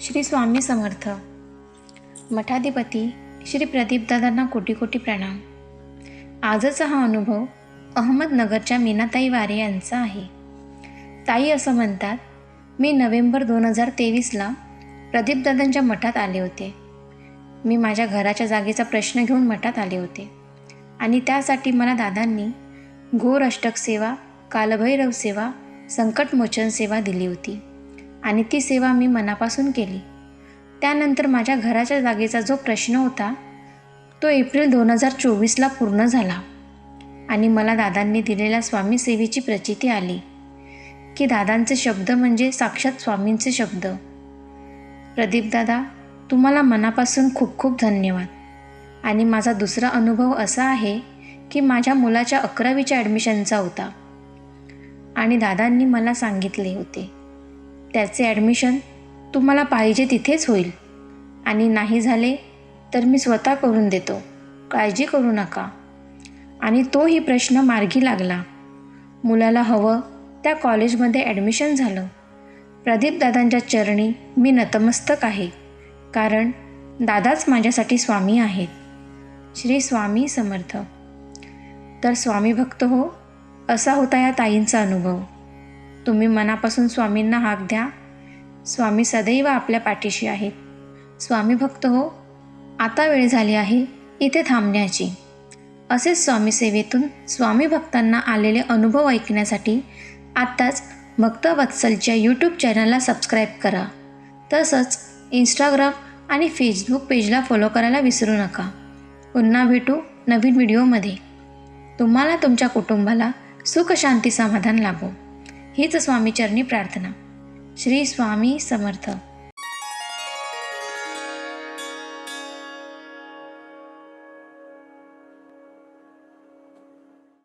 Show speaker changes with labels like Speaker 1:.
Speaker 1: श्री स्वामी समर्थ. मठाधिपती श्री प्रदीपदादांना कोटी कोटी प्रणाम. आजचा हा अनुभव अहमदनगरच्या मीनाताई वारे यांचा आहे. ताई असं म्हणतात मी नोव्हेंबर दोन हजार तेवीसला प्रदीपदादांच्या मठात आले होते. मी माझ्या घराच्या जागेचा प्रश्न घेऊन मठात आले होते. आणि त्यासाठी मला दादांनी घोर अष्टक सेवा कालभैरव सेवा संकटमोचन सेवा दिली होती. आणि ती सेवा मी मनापासून केली. त्यानंतर माझ्या घराच्या जागेचा जो प्रश्न होता तो एप्रिल दोन हजार चोवीसला पूर्ण झाला आणि मला दादांनी दिलेल्या स्वामी सेवेची प्रचिती आली की दादांचे शब्द म्हणजे साक्षात स्वामींचे शब्द. प्रदीपदादा तुम्हाला मनापासून खूप खूप धन्यवाद. आणि माझा दुसरा अनुभव असा आहे की माझ्या मुलाच्या अकरावीच्या ॲडमिशनचा होता. आणि दादांनी मला सांगितले होते त्याचे ॲडमिशन तुम्हाला पाहिजे तिथेच होईल. आणि नाही झाले तर मी स्वतः करून देतो. काळजी करू नका. आणि तोही प्रश्न मार्गी लागला. मुलाला हवं त्या कॉलेजमध्ये ॲडमिशन झालं. प्रदीपदादांच्या चरणी मी नतमस्तक आहे. कारण दादाच माझ्यासाठी स्वामी आहेत. श्री स्वामी समर्थ. तर स्वामी भक्त हो असा होता या ताईंचा अनुभव. तुम्ही मनापासून स्वामींना हाक द्या. स्वामी सदैव आपल्या पाठीशी आहेत. स्वामी भक्त हो आता वेळ झाली आहे इथे थांबण्याची. असेच स्वामी सेवेतून स्वामी भक्तांना आलेले अनुभव ऐकण्यासाठी आत्ताच भक्त वत्सलच्या यूट्यूब चॅनलला सबस्क्राईब करा. तसंच इंस्टाग्राम आणि फेसबुक पेजला फॉलो करायला विसरू नका. पुन्हा भेटू नवीन व्हिडिओमध्ये तुम्हाला तुमच्या कुटुंबाला सुखशांती समाधान लाभो. हीच स्वामीचरणी प्रार्थना. श्री स्वामी समर्थ.